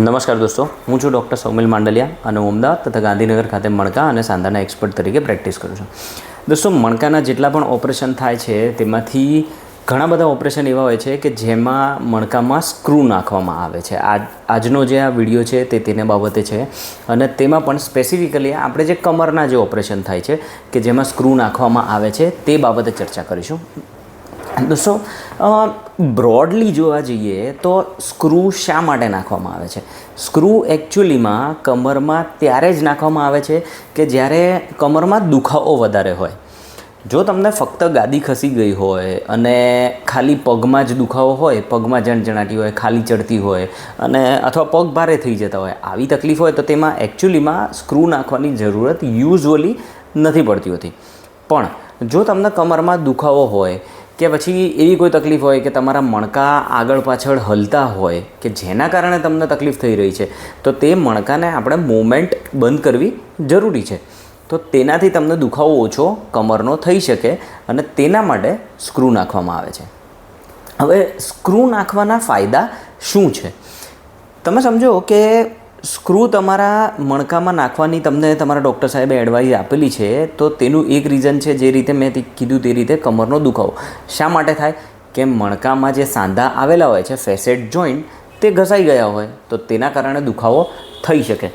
નમસ્કાર દોસ્તો, હું છું ડૉક્ટર સૌમિલ માંડલિયા અને અમદાવાદ તથા ગાંધીનગર ખાતે મણકા અને સાંધાના એક્સપર્ટ તરીકે પ્રેક્ટિસ કરું છું. દોસ્તો, મણકાના જેટલા પણ ઓપરેશન થાય છે, તેમાંથી ઘણા બધા ઓપરેશન એવા હોય છે કે જેમાં મણકામાં સ્ક્રૂ નાખવામાં આવે છે. આજ આજનો જે આ વીડિયો છે તે તેને બાબતે છે અને તેમાં પણ સ્પેસિફિકલી આપણે જે કમરના જે ઓપરેશન થાય છે કે જેમાં સ્ક્રૂ નાખવામાં આવે છે તે બાબતે ચર્ચા કરીશું. દોસ્તો બ્રોડલી જોવા જઈએ તો સ્ક્રૂ શા માટે નાખવામાં આવે છે? સ્ક્રૂ એકચ્યુઅલીમાં કમરમાં ત્યારે જ નાખવામાં આવે છે કે જ્યારે કમરમાં દુખાવો વધારે હોય. જો તમને ફક્ત ગાદી ખસી ગઈ હોય અને ખાલી પગમાં જ દુખાવો હોય, પગમાં જણજણાટી હોય, ખાલી ચડતી હોય અને અથવા પગ ભારે થઈ જતા હોય, આવી તકલીફ હોય તો તેમાં એકચ્યુઅલીમાં સ્ક્રૂ નાખવાની જરૂરત યુઝવલી નથી પડતી હોતી. પણ જો તમને કમરમાં દુખાવો હોય કે પછી એવી કોઈ તકલીફ હોય કે તમારા મણકા આગળ પાછળ હલતા હોય કે જેના કારણે તમને તકલીફ થઈ રહી છે, તો તે મણકાને આપણે મૂવમેન્ટ બંધ કરવી જરૂરી છે. તો તેનાથી તમને દુખાવો ઓછો, કમરનો થઈ શકે અને તેના માટે સ્ક્રૂ નાખવામાં આવે છે. હવે સ્ક્રૂ નાખવાના ફાયદા શું છે? તમે સમજો કે સ્ક્રૂ તમારા મણકામાં નાખવાની તમને તમારા ડૉક્ટર સાહેબે એડવાઇસ આપેલી છે, તો તેનું એક રીઝન છે જે રીતે મેં કીધું તે રીતે કમરનો દુખાવો. શા માટે થાય? કે મણકામાં જે સાંધા આવેલા હોય છે ફેસેટ જોઈન્ટ તે ઘસાઈ ગયા હોય, તો તેના કારણે દુખાવો થઈ શકે.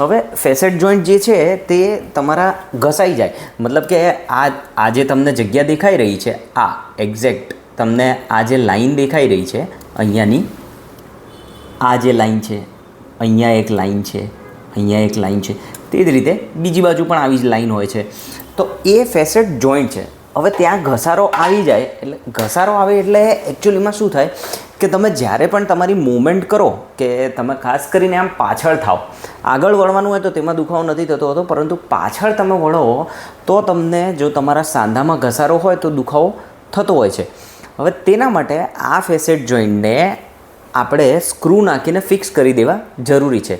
હવે ફેસેટ જોઈન્ટ જે છે, તે તમારા ઘસાઈ જાય. મતલબ કે આ આ જે તમને જગ્યા દેખાઈ રહી છે, આ એક્ઝેક્ટ તમને આ જે લાઈન દેખાઈ રહી છે, અહીંયાની, આ જે લાઈન છે અહીંયા એક લાઈન છે, અહીંયા એક લાઈન છે. તે જ રીતે બીજી બાજુ પણ આવી જ લાઈન હોય છે. તો એ ફેસેટ જોઈન્ટ છે. હવે ત્યાં ઘસારો આવી જાય, એટલે ઘસારો આવે એટલે એકચ્યુઅલીમાં શું થાય કે તમે જ્યારે પણ તમારી મૂવમેન્ટ કરો કે તમે ખાસ કરીને આમ પાછળ થાવ આગળ વળવાનું હોય તો તેમાં દુખાવો નથી થતો હોતો, પરંતુ પાછળ તમે વળો તો તમને જો તમારા સાંધામાં ઘસારો હોય તો દુખાવો થતો હોય છે. હવે તેના માટે આ ફેસેટ જોઈન્ટને આપણે સ્ક્રૂ નાખીને ફિક્સ કરી દેવા જરૂરી છે.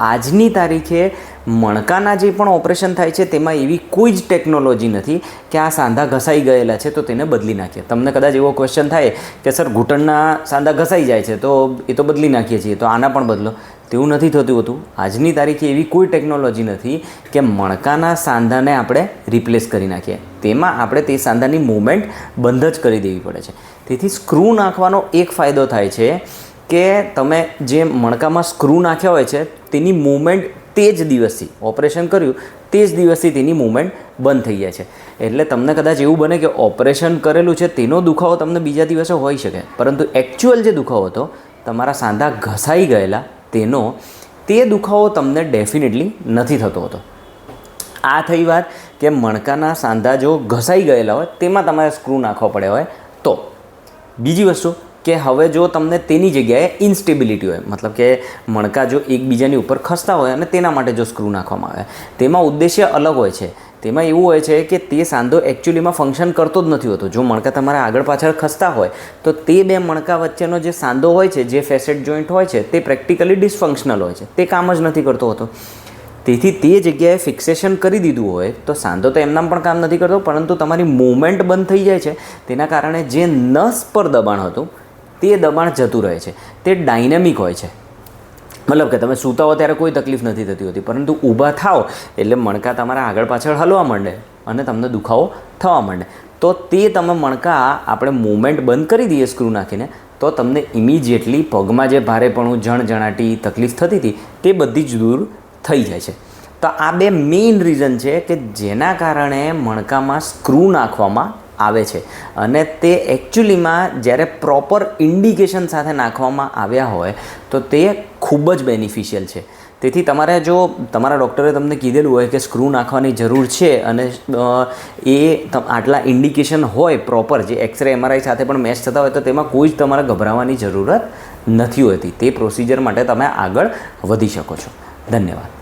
આજની તારીખે મણકાના જે પણ ઓપરેશન થાય છે, તેમાં એવી કોઈ જ ટેકનોલોજી નથી કે આ સાંધા ઘસાઈ ગયેલા છે, તો તેને બદલી નાખીએ. તમને કદાચ એવો ક્વેશ્ચન થાય કે, સર, ઘૂંટણના સાંધા ઘસાઈ જાય છે, તો એ તો બદલી નાખીએ છીએ, તો આના પણ બદલો. તેવું નથી થતું હતું. આજની તારીખે એવી કોઈ ટેકનોલોજી નથી કે મણકાના સાંધાને આપણે રિપ્લેસ કરી નાખીએ. તેમાં આપણે તે સાંધાની મૂવમેન્ટ બંધ જ કરી દેવી પડે છે. તેથી સ્ક્રૂ નાખવાનો એક ફાયદો થાય છે કે, તમે જે મણકામાં સ્ક્રૂ નાખ્યા હોય છે, તેની મૂવમેન્ટ તે જ દિવસથી ઓપરેશન કર્યું, તે જ દિવસથી તેની મૂવમેન્ટ બંધ થઈ જાય છે. એટલે તમને કદાચ એવું બને કે ઓપરેશન કરેલું છે, તેનો દુખાવો તમને બીજા દિવસે હોઈ શકે. પરંતુ એકચ્યુઅલ જે દુખાવો હતો, તમારા સાંધા ઘસાઈ ગયેલા, તેનો, તે દુખાવો તમને ડેફિનેટલી નથી થતો હતો. આ થઈ વાત કે મણકાના સાંધા જો ઘસાઈ ગયેલા હોય, તેમાં તમારે સ્ક્રૂ નાખવા પડ્યો હોય તો. બીજી વસ્તુ કે હવે જો તમને તેની જગ્યાએ ઇન્સ્ટેબિલિટી હોય, મતલબ કે મણકા જો એકબીજાની ઉપર ખસતા હોય અને તેના માટે જો સ્ક્રૂ નાખવામાં આવે. તેમાં ઉદ્દેશ્ય અલગ હોય છે. તેમાં એવું હોય છે કે તે સાંધો એકચ્યુઅલીમાં ફંક્શન કરતો જ નથી હોતો. જો મણકા તમારા આગળ પાછળ ખસતા હોય, તો તે બે મણકા વચ્ચેનો જે સાંધો હોય છે, જે ફેસેટ જોઈન્ટ હોય છે, તે પ્રેક્ટિકલી ડિસફંક્શનલ હોય છે. તે કામ જ નથી કરતો હોતો. તેથી તે જગ્યાએ ફિક્સેશન કરી દીધું હોય, તો સાંધો તો એમનામ પણ કામ નથી કરતો, પરંતુ તમારી મૂવમેન્ટ બંધ થઈ જાય છે. તેના કારણે જે નસ પર દબાણ હતું તે દબાણ જતું રહે છે. તે ડાયનેમિક હોય છે. મતલબ કે તમે સૂતા હો ત્યારે કોઈ તકલીફ નથી થતી હોતી, પરંતુ ઊભા થાઓ એટલે મણકા તમારા આગળ પાછળ હલવા માંડે અને તમને દુખાવો થવા માંડે. તો તે તમે મણકા આપણે મૂવમેન્ટ બંધ કરી દઈએ સ્ક્રૂ નાખીને, તો તમને ઇમિજિએટલી પગમાં જે ભારેપણું જણજણાટી તકલીફ થતી હતી, તે બધી જ દૂર થઈ જાય છે. તો આ બે મેઇન રીઝન છે કે જેના કારણે મણકામાં સ્ક્રૂ નાખવામાં આવે છે. અને તે એકચ્યુઅલીમાં જ્યારે પ્રોપર ઇન્ડિકેશન સાથે નાખવામાં આવ્યા હોય, તો તે ખૂબ જ બેનિફિશિયલ છે. તેથી તમારે જો તમારા ડૉક્ટરે તમને કીધેલું હોય કે સ્ક્રૂ નાખવાની જરૂર છે અને એ આટલા ઇન્ડિકેશન હોય પ્રોપર જે એક્સરે એમઆરઆઈ સાથે પણ મેચ થતા હોય, તો તેમાં કોઈ જ તમારે ગભરાવાની જરૂરત નથી હોતી. તે પ્રોસિજર માટે તમે આગળ વધી શકો છો. ધન્યવાદ.